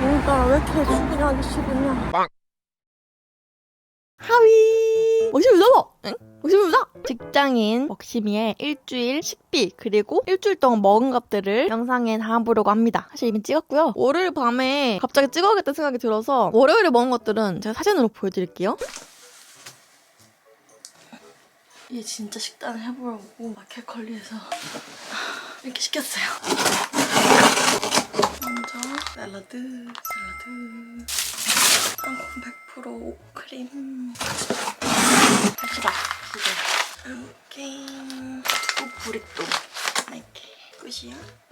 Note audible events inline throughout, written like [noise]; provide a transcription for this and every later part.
뭔가 왜 이렇게 출근하기 싫으냐? 하 직장인 먹심이의 일주일 식비 그리고 일주일 동안 먹은 것들을 영상에 담아보려고 합니다. 사실 이미 찍었고요. 월요일 밤에 갑자기 찍어야겠다는 생각이 들어서 월요일에 먹은 것들은 제가 사진으로 보여드릴게요. 얘 진짜 식단을 해보려고 마켓컬리에서 이렇게 시켰어요. 먼저 샐러드, 샐러드, 땅콩 100% 크림. 갑시다. 이제 이렇게 또 브리또 이렇게. 끝이야.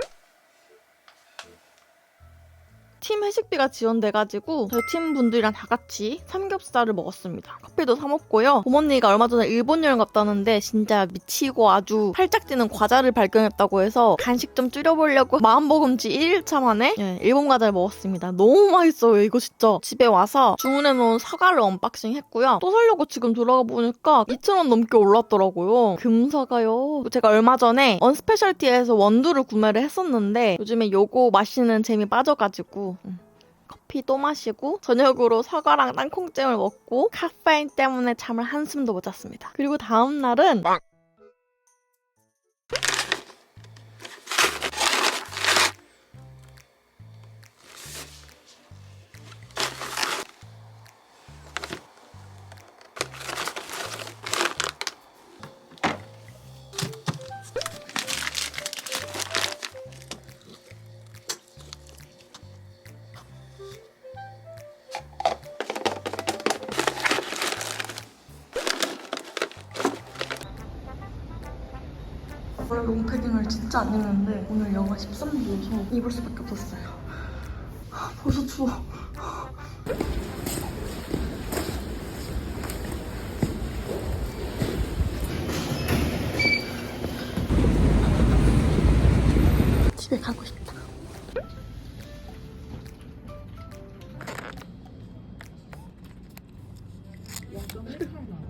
팀 회식비가 지원돼가지고 저희 팀 분들이랑 다 같이 삼겹살을 먹었습니다. 커피도 사 먹고요. 부모님가 얼마 전에 일본 여행 갔다는데 진짜 미치고 아주 팔짝 뛰는 과자를 발견했다고 해서 간식 좀 줄여보려고 마음먹은지 1일차 만에 예, 일본 과자를 먹었습니다. 너무 맛있어요 이거 진짜. 집에 와서 주문해놓은 사과를 언박싱 했고요. 또 살려고 지금 들어가 보니까 2,000원 넘게 올랐더라고요. 금사가요. 제가 얼마 전에 언스페셜티에서 원두를 구매를 했었는데 요즘에 요거 마시는 재미 빠져가지고 음, 커피 또 마시고 저녁으로 사과랑 땅콩잼을 먹고 카페인 때문에 잠을 한숨도 못 잤습니다. 그리고 다음 날은 안 입는데 오늘 영하 13도여서 입을 수밖에 없었어요. 아, 벌써 추워. 집에 가고 싶다.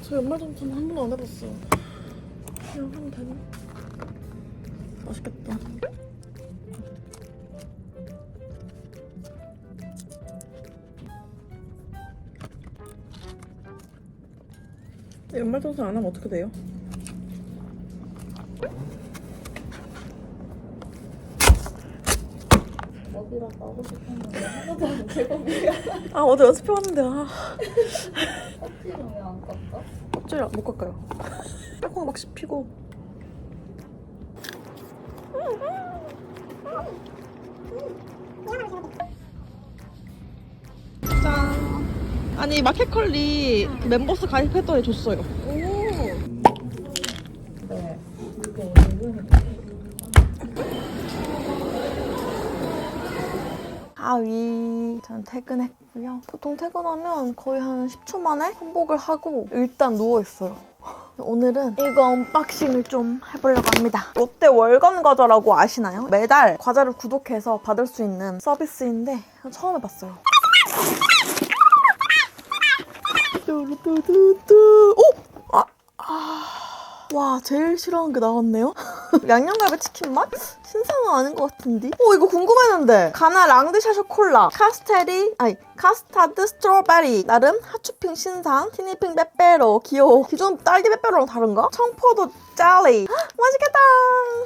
저 연말 정산 한 번도 안 해봤어요. 그냥 하면 되나? 맛있겠다. 연말정산 안 하면 어떻게 돼요? 싶었는데 하나도 안. 아 어제 연습해 왔는데 아 껍질은 왜안 깎아? 껍질 못 깎아요. [laughs] 조금 막 씹히고. 아니 마켓컬리 멤버스 가입했더니 줬어요. 네. 하위 전 퇴근했고요. 보통 퇴근하면 거의 한 10초 만에 한복을 하고 일단 누워있어요. 오늘은 이거 언박싱을 좀 해보려고 합니다. 롯데 월간 과자라고 아시나요? 매달 과자를 구독해서 받을 수 있는 서비스인데 처음 해봤어요. 뚜루뚜뚜뚜. 오! 아, 아. 와, 제일 싫어하는 게 나왔네요. [laughs] 양념갈비 치킨 맛? 신상은 아닌 것 같은데? 오, 이거 궁금했는데. 가나 랑드샤쇼 콜라, 카스테리, 아니, 카스타드 스트로베리. 나름 핫쇼핑 신상, 티니핑 빼빼로. 귀여워. 기존 딸기 빼빼로랑 다른가? 청포도. 헉, [gasps] 맛있겠다.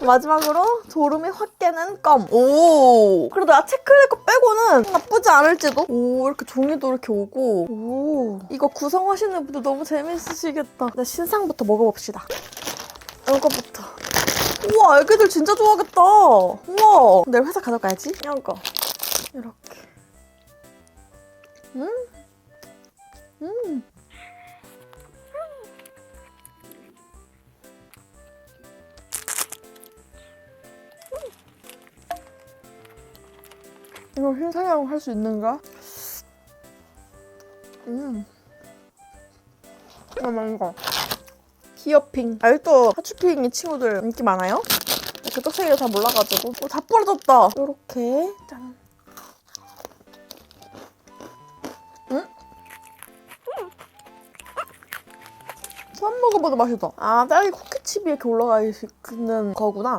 마지막으로 졸음이 확 깨는 껌. 오. 그래도 야채 클레거 빼고는 나쁘지 않을지도. 오, 이렇게 종이도 이렇게 오고. 오. 이거 구성하시는 분들 너무 재밌으시겠다. 나 신상부터 먹어봅시다. 이거부터. 우와, 애기들 진짜 좋아하겠다. 우와. 내일 회사 가져가야지. 이거. 이렇게. 음. 음. 이거 흰사냥 할 수 있는가? 음. 그다음에 이거 히어핑 알또 하츄핑이 친구들 인기 많아요? 이렇게 똑세기를 잘 몰라가지고 어, 다 부러졌다 이렇게 짠 처음 먹어보는 맛이다 아 딸기 쿠키칩이 이렇게 올라가 있는 거구나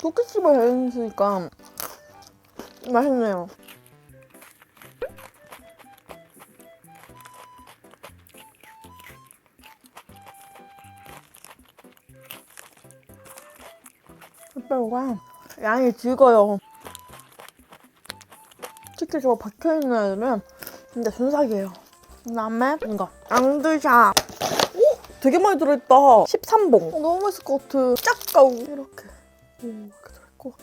음, 쿠키칩을 해있으니까 맛있네요. 햇볕과 양이 적어요. 특히 저 박혀있는 애들은 진짜 순삭이에요. 그 다음에 이거 앙드샤 오! 되게 많이 들어있다. 13봉. 어, 너무 맛있을 것 같아. 쫙 가고 이렇게. 오, 이렇게 들어있고.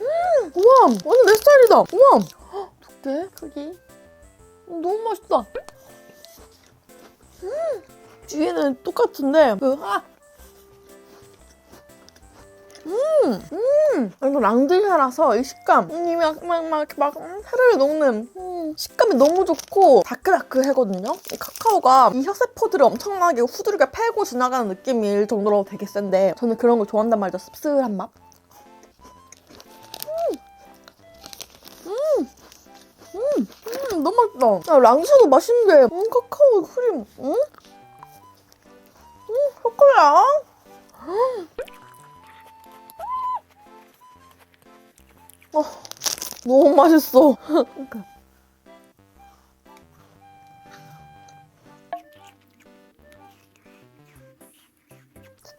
음! 우와! 완전 내 스타일이다! 우와! 헉, 두께, 크기. 음, 너무 맛있다. 뒤에는 똑같은데 그 아. 음, 음, 이거 랑드샤라서 이 식감, 이 막 막 막 막 사르르 녹는 음, 식감이 너무 좋고 다크다크하거든요. 이 카카오가 이 혀세포들을 엄청나게 후드르게 패고 지나가는 느낌일 정도로 되게 센데 저는 그런 걸 좋아한단 말이죠. 씁쓸한 맛. 음, 음, 음, 너무 맛있다. 야, 랑샤도 맛있는데, 음, 카카오 크림, 음? 초콜릿. 어, 너무 맛있어.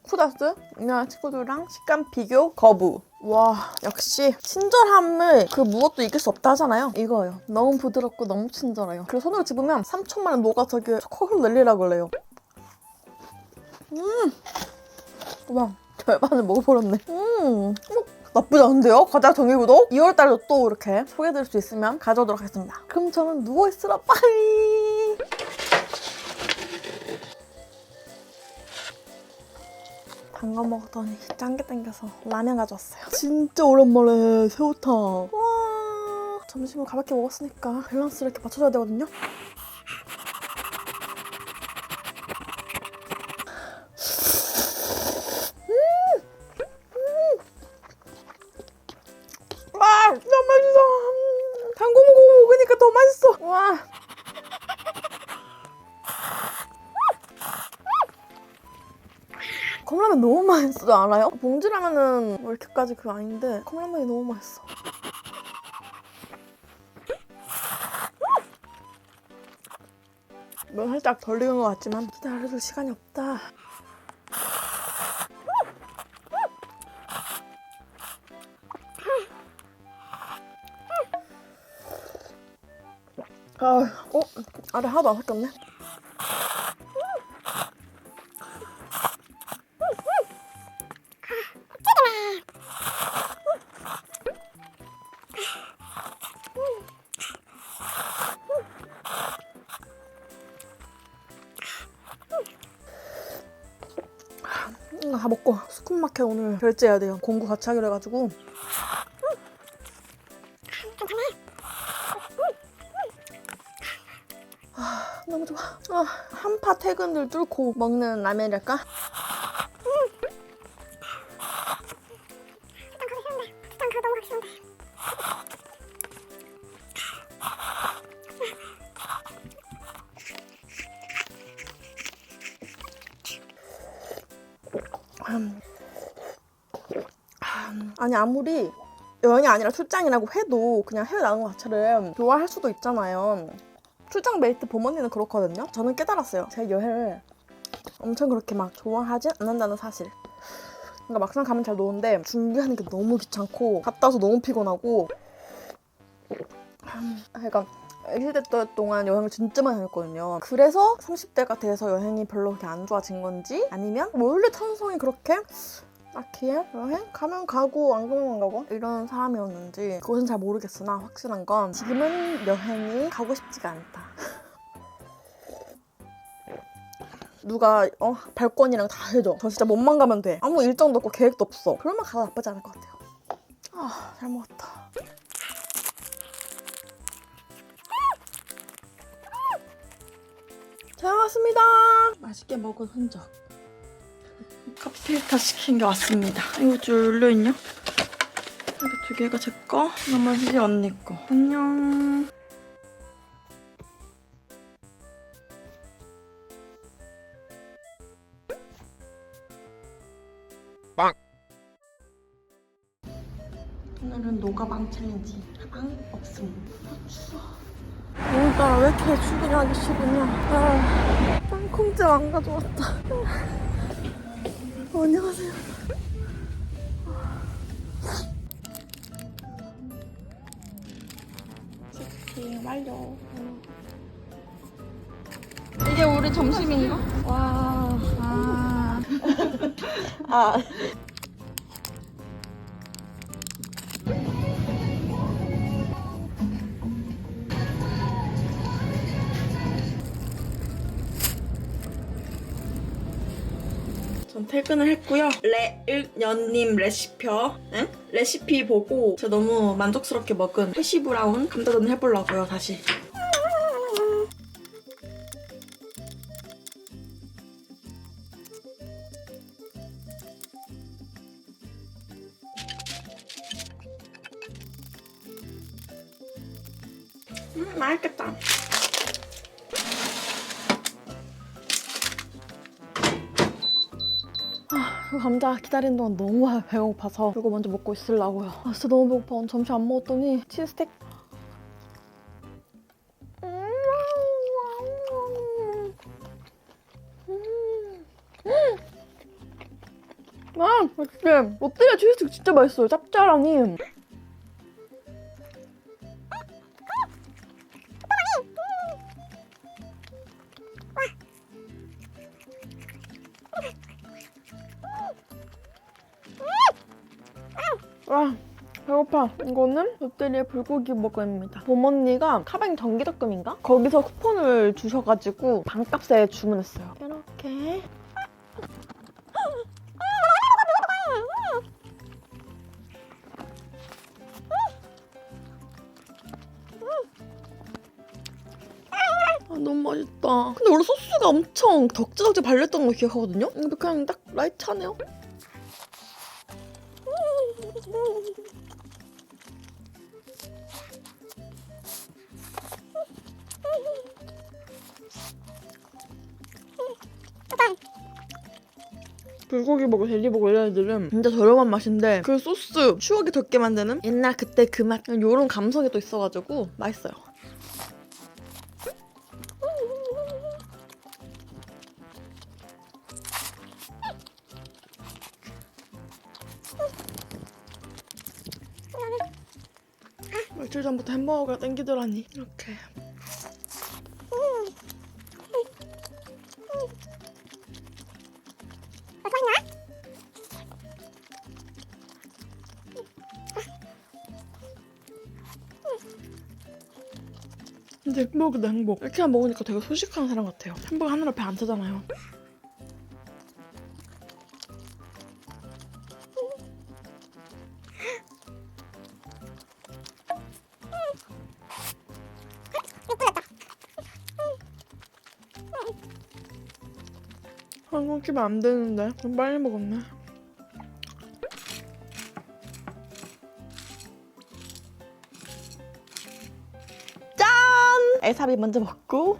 쿠다스 우리나라 친구들이랑 식감 비교 거부. 와 역시 친절함을 그 무엇도 이길 수 없다 하잖아요. 이거예요. 너무 부드럽고 너무 친절해요. 그리고 손으로 집으면 3초 만에 녹아 저기 초코홀 넬리라고 그래요. 음. 와, [laughs] 절반을 먹어버렸네. 음. 어, 나쁘지 않은데요? 과자 정의구독 2월달도 또 이렇게 소개해드릴 수 있으면 가져오도록 하겠습니다. 그럼 저는 누워있으라 빨리. 방금 먹었더니 짠게 땡겨서 라면 가져왔어요. 진짜 오랜만에 새우탕. 와, 점심을 가볍게 먹었으니까 밸런스를 이렇게 맞춰줘야 되거든요. 와. 컵라면 너무 맛있어 알아요? 봉지라면은 뭐 이렇게까지 그거 아닌데 컵라면이 너무 맛있어. 뭐 살짝 덜 익은 것 같지만 기다려줄 시간이 없다. 아, 어? 아래 하나도 안 섞였네. 이거 다 먹고 스쿤마켓 오늘 결제해야 돼요. 공구 같이 하기로 해가지고 퇴근을 뚫고 먹는. 음, 아니 아무리 여행이 아니라 출장이라고 해도 그냥 해외 나간 것 자체를 좋아할 수도 있잖아요. 출장 메이트 부모님은 그렇거든요. 저는 깨달았어요. 제 여행을 엄청 그렇게 막 좋아하지 않는다는 사실. 그러니까 막상 가면 잘 노는데 준비하는 게 너무 귀찮고 갔다 와서 너무 피곤하고 음, 그러니까 20대 동안 여행을 진짜 많이 다녔거든요. 그래서 30대가 돼서 여행이 별로 그렇게 안 좋아진 건지 아니면 원래 천성이 그렇게 딱히 여행 가면 가고 안 가면 안 가고 이런 사람이었는지 그것은 잘 모르겠으나 확실한 건 지금은 여행이 가고 싶지가 않다. [laughs] 누가 어 발권이랑 다 해줘. 저 진짜 몸만 가면 돼. 아무 일정도 없고 계획도 없어. 그러면 가도 나쁘지 않을 것 같아요. 아 잘 먹었다. 잘 먹었습니다. 맛있게 먹은 흔적. 커피 필터 시킨 게 왔습니다. 이거 줄 열려있냐? 이거 두 개가 제 거, 나머지 언니 거. 안녕. 오늘은 노가방 챌린지 빵 없음. 아, 추워. 오늘따라 왜 이렇게 출근하기 싫으냐. 아, 땅콩찜 안 가져왔다. 어, 안녕하세요. 치킨 완료. 이게 우리 점심인가? 와, 아. 아. 전 퇴근을 했고요. 레을연님 레시피요. 응? 레시피 보고 제가 너무 만족스럽게 먹은 해시 브라운 감자전 해보려고요. 다시. 기다리는 동안 너무 [laughs] 배고파서 이거 먼저 먹고 있으려고요. 아, 진짜 너무 배고파. 오늘 점심 안 먹었더니 치즈스틱. 아, 맛있게. 롯데리아 치즈스틱 진짜 맛있어요. 짭짤하니. 아, 배고파. 이거는 롯데리아 불고기 버거입니다. 봄언니가 카뱅 정기적금인가? 거기서 쿠폰을 주셔가지고 반값에 주문했어요. 이렇게. 아, 너무 맛있다. 근데 원래 소스가 엄청 덕지덕지 발렸던 거 기억하거든요? 근데 그냥 딱 라이트하네요. 불고기 버거, 젤리 버거 이런 애들은 진짜 저렴한 맛인데 그 소스 추억이 돋게 만드는 옛날 그때 그 맛, 요런 감성이 또 있어가지고 맛있어요. 햄버거가 땡기더라니. 이렇게. 근데 행복이다 행복. 이렇게만 먹으니까 되게 소식한 사람 같아요. 햄버거 하느라 배안 차잖아요 한국 끼면 안 되는데. 좀 빨리 먹었네. 짠! 에사비 먼저 먹고.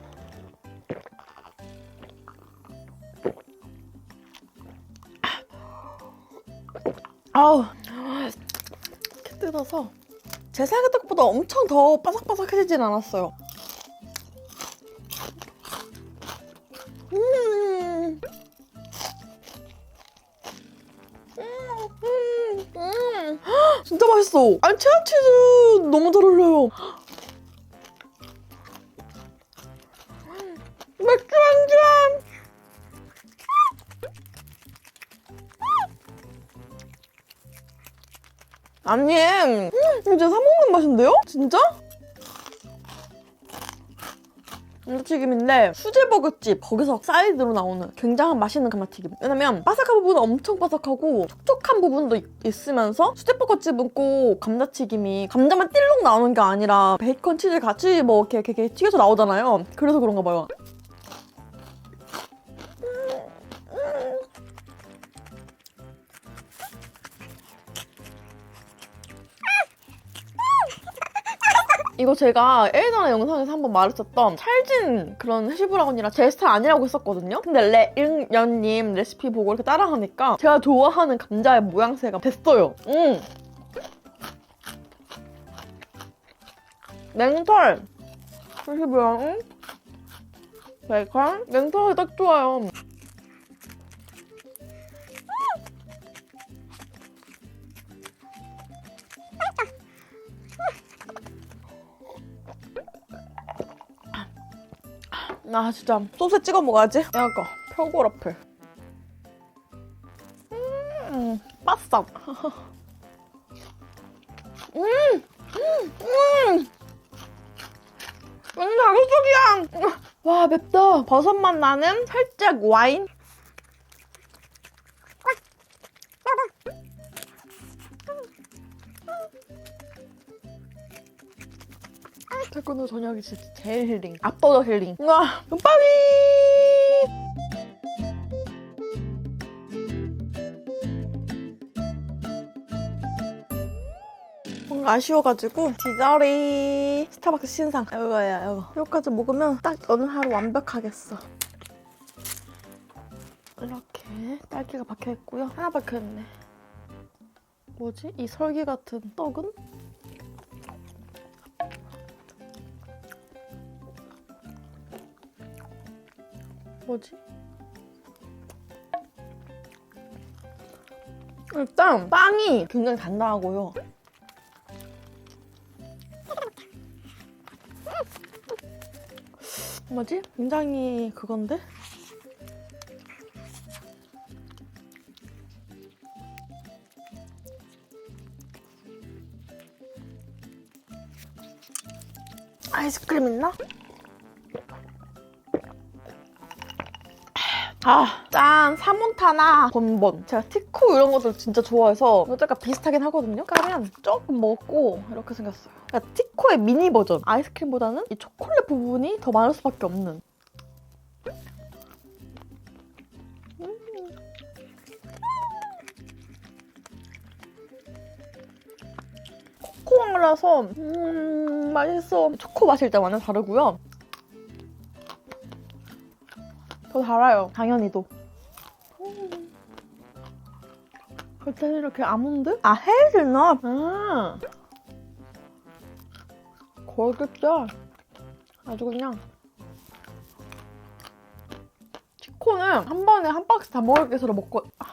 아우. 이렇게 뜯어서. 제 생각했던 것보다 엄청 더 바삭바삭해지진 않았어요 맛있어. 아니 체한 치즈 너무 잘 어울려요. 맥주 한 잔. 아니, 음, 이거 진짜 사 먹는 맛인데요? 진짜? 감자튀김인데 수제버거집 거기서 사이드로 나오는 굉장한 맛있는 감자튀김 왜냐면 바삭한 부분은 엄청 바삭하고 촉촉한 부분도 있- 있으면서 수제버거집 은 꼭 감자튀김이 감자만 띨록 나오는 게 아니라 베이컨 치즈 같이 뭐 이렇게, 이렇게 튀겨서 나오잖아요. 그래서 그런가 봐요 제가 예전에 영상에서 한번 말했었던 찰진 그런 해시브라운이라 제 스타일 아니라고 했었거든요. 근데 레인연님 레시피 보고 이렇게 따라하니까 제가 좋아하는 감자의 모양새가 됐어요. 음. 냉털 해시브라운 베이컨 냉털이 딱 좋아요. 아 진짜 소스 찍어 먹어야지. 이거 표고라플. 음, 바싹. [laughs] 음, 음, 음. 완전 자극적이야. 와 맵다. 버섯 맛 나는 살짝 와인. 태권도 저녁이 진짜 제일 힐링. 압도적 힐링. 와, 눈빵이! 뭔가 아쉬워가지고 디저리 스타벅스 신상 이거야 이거 이거까지 먹으면 딱 어느 하루 완벽하겠어 이렇게 딸기가 박혀있고요 하나 박혀있네 뭐지? 이 설기 같은 떡은? 뭐지? 일단 빵이 굉장히 단단하고요. 뭐지? 굉장히 그건데? 아이스크림 있나? 아, 짠! 사몬타나 본본. 제가 티코 이런 것들 진짜 좋아해서 이것도 약간 비슷하긴 하거든요? 까면 조금 먹고 이렇게 생겼어요. 그러니까 티코의 미니 버전. 아이스크림보다는 이 초콜릿 부분이 더 많을 수밖에 없는. 음. 코코아라서 음 맛있어. 초코 맛이 일단 완전 다르고요. 더 달아요. 당연히도. 음. 겉에 이렇게 아몬드? 아 헤이즐넛. 아. 골겠죠? 아주 그냥. 치코는 한 번에 한 박스 다 먹을 깃으로 먹고 아.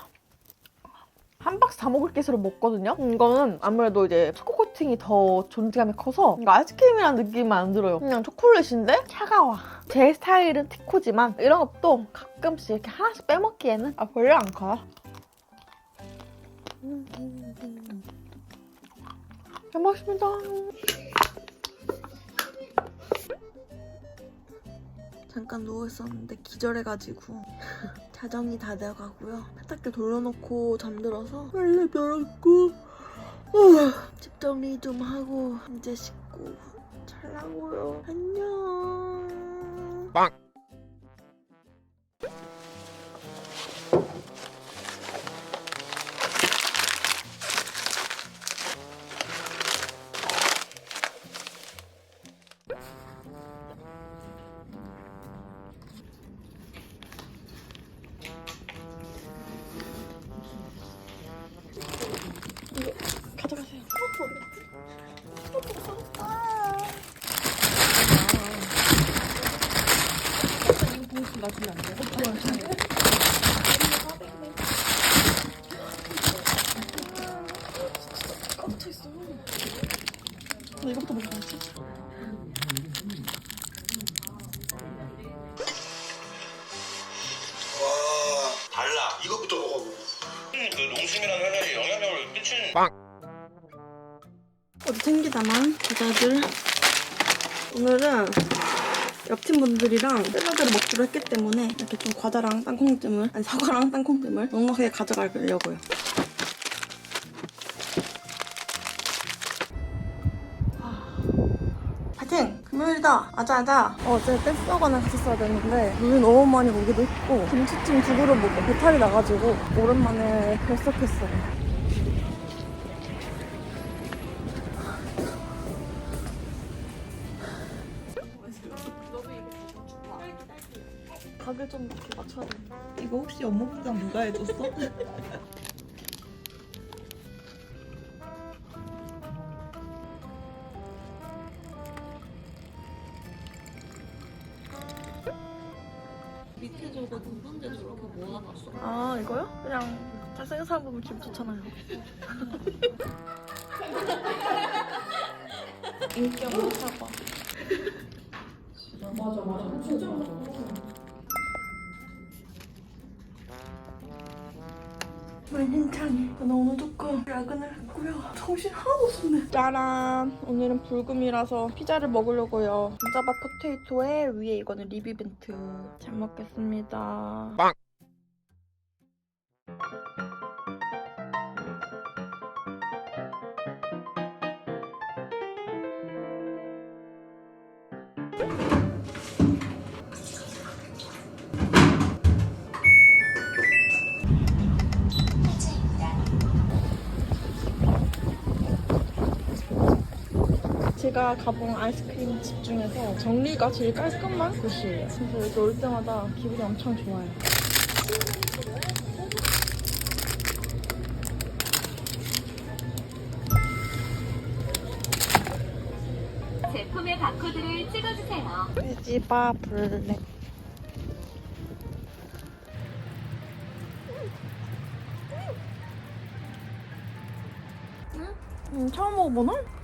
한 박스 다 먹을 깃으로 먹거든요. 이거는 아무래도 이제 초코 코팅이 더 존재감이 커서 아이스크림이라는 느낌은 안 들어요. 그냥 초콜릿인데 차가워. 제 스타일은 티코지만 이런 것도 가끔씩 이렇게 하나씩 빼먹기에는 아, 별로 안 커요. 잘 먹습니다. 잠깐 누워 있었는데 기절해가지고 자정이 다 되어가고요. 세탁기 돌려놓고 잠들어서 빨리 멸었고 집 정리 좀 하고 이제 씻고 잘라고요. 안녕. 가 그 농심이라는 회사의 영향력을 끼친 어디 챙기다만 부자들. 오늘은 옆팀 분들이랑 샐러드를 먹기로 했기 때문에 이렇게 좀 과자랑 땅콩찜을 아니 사과랑 땅콩찜을 넉넉하게 가져가려고요 아자 아자 어제 뺏어가나 같이 써야 되는데 눈이 너무 많이 오기도 했고 김치찜 두 그릇 먹고 배탈이 나가지고 오랜만에 결석했어요. 가격 좀 맞춰야 돼. 이거 혹시 업무 분담 누가 해줬어? [laughs] 밑에 저거 두 번째 저렇게 모아놨어. 아 이거요? 그냥 잘생긴 사람 보면 기분 좋잖아요. 인기 없는 사과. 맞아 맞아 진짜 맞아 만인창이 나 오늘 조금 야근을 했고요. 정신 하나도 없었네. 짜란. 오늘은 불금이라서 피자를 먹으려고요. 자바 포테이토에 위에 이거는 리비벤트. 잘 먹겠습니다 제가 가본 아이스크림 집 중에서 정리가 제일 깔끔한 곳이에요 그래서 여기 올 때마다 기분이 엄청 좋아요 제품의 바코드를 찍어주세요. 돼지바 블랙 음, 처음 먹어보나?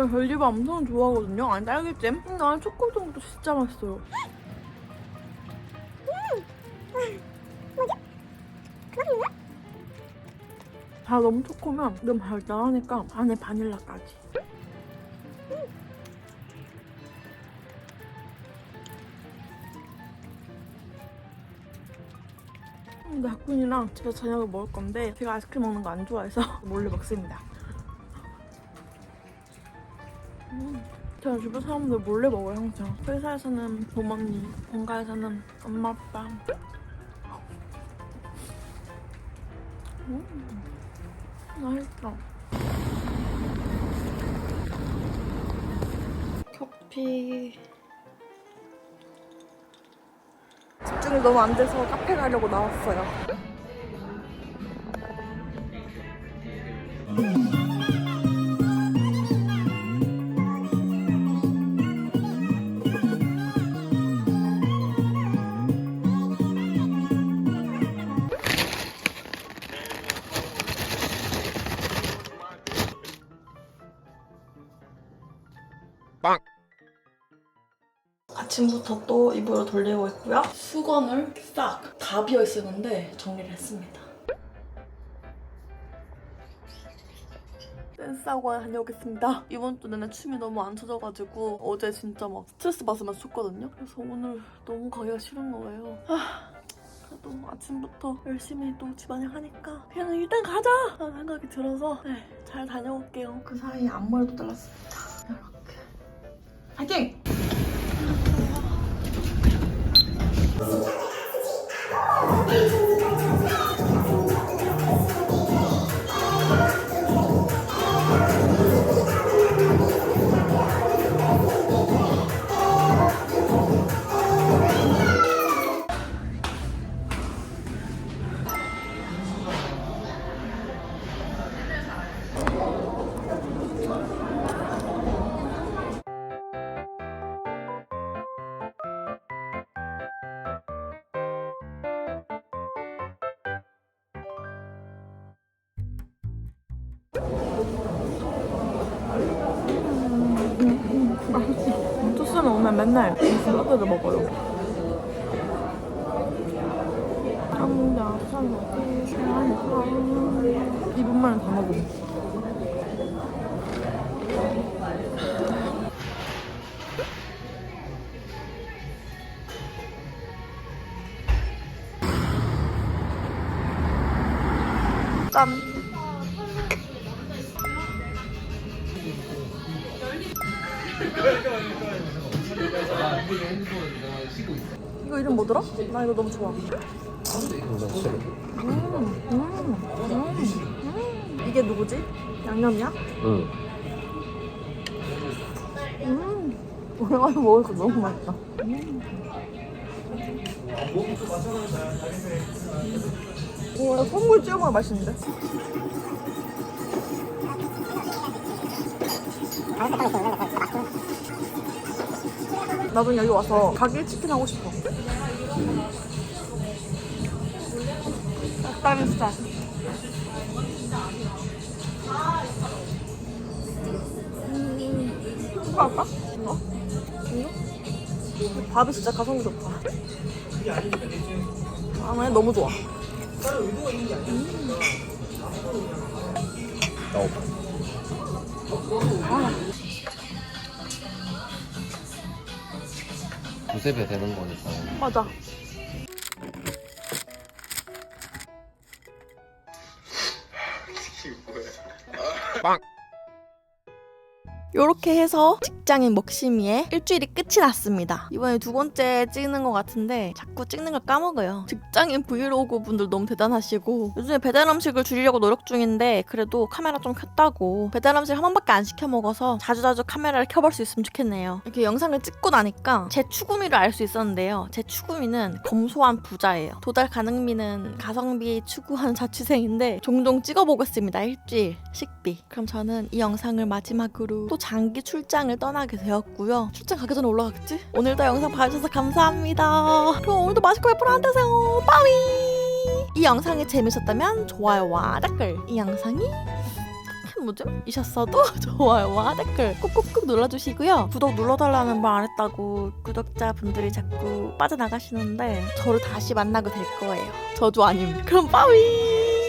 제가 별디바 엄청 좋아하거든요. 아니, 딸기잼? 근데 안에 초코우동도 진짜 맛있어요. 다 너무 초코면 너무 달달하니까 안에 바닐라까지. 근데 학군이랑 집에서 저녁을 먹을 건데 제가 아이스크림 먹는 거 안 좋아해서 몰래 먹습니다. 음, 제가 주변 사람들 몰래 먹어요 항상. 회사에서는 부모님, 본가에서는 엄마 아빠. 음, 맛있어. 커피. 집중이 너무 안 돼서 카페 가려고 나왔어요. 아침부터 또 이불을 돌리고 있고요. 수건을 싹 다 비어 있었는데 정리를 했습니다. 댄스학원 다녀오겠습니다. 이번 주 내내 춤이 너무 안 춰져가지고 어제 진짜 막 스트레스 받으면서 췄거든요. 그래서 오늘 너무 가기가 싫은 거예요. 아, 그래도 아침부터 열심히 또 집안일 하니까 그냥 일단 가자! 라는 생각이 들어서 네, 잘 다녀올게요. 그 사이에 앞머리도 잘랐습니다. 이렇게. 파이팅! 먹어. 짠! 이거 이름 뭐더라? 나 이거 너무 좋아. 뭐지? 양념이야? 응. 음, 오랜만에 먹으니까 너무 맛있다. 음. 오, 콧물 찍어 먹으면 맛있는데? 나도 여기 와서 가게 치킨 하고 싶어. 닭다리살. 음, 이거 할까? 이거? 이거? 밥이 진짜 가성비 좋다. 아, 나 너무 좋아. 두세 배 되는 거니까. 맞아. 요렇게 해서 직장인 먹심이의 일주일이 끝이 났습니다. 이번에 두 번째 찍는 것 같은데 자꾸 찍는 걸 까먹어요. 직장인 브이로그 분들 너무 대단하시고 요즘에 배달 음식을 줄이려고 노력 중인데 그래도 카메라 좀 켰다고 배달 음식 한 번밖에 안 시켜 먹어서 자주자주 카메라를 켜볼 수 있으면 좋겠네요. 이렇게 영상을 찍고 나니까 제 추구미를 알 수 있었는데요. 제 추구미는 검소한 부자예요. 도달 가능미는 가성비 추구하는 자취생인데 종종 찍어보겠습니다. 일주일 식비. 그럼 저는 이 영상을 마지막으로 또 장기 출장을 떠나게 되었고요. 출장 가기 전에 올라가겠지? 오늘도 영상 봐주셔서 감사합니다. 그럼 오늘도 맛있고 예쁜 하루 되세요. 빠위! 이 영상이 재밌었다면 좋아요와 댓글. 이 영상이 뭐죠? 이셨어도 [laughs] 좋아요와 댓글 꾹꾹꾹 눌러주시고요. 구독 눌러달라는 말 안 했다고 구독자분들이 자꾸 빠져나가시는데 저를 다시 만나게 될 거예요. 저주 아님. 그럼 빠위!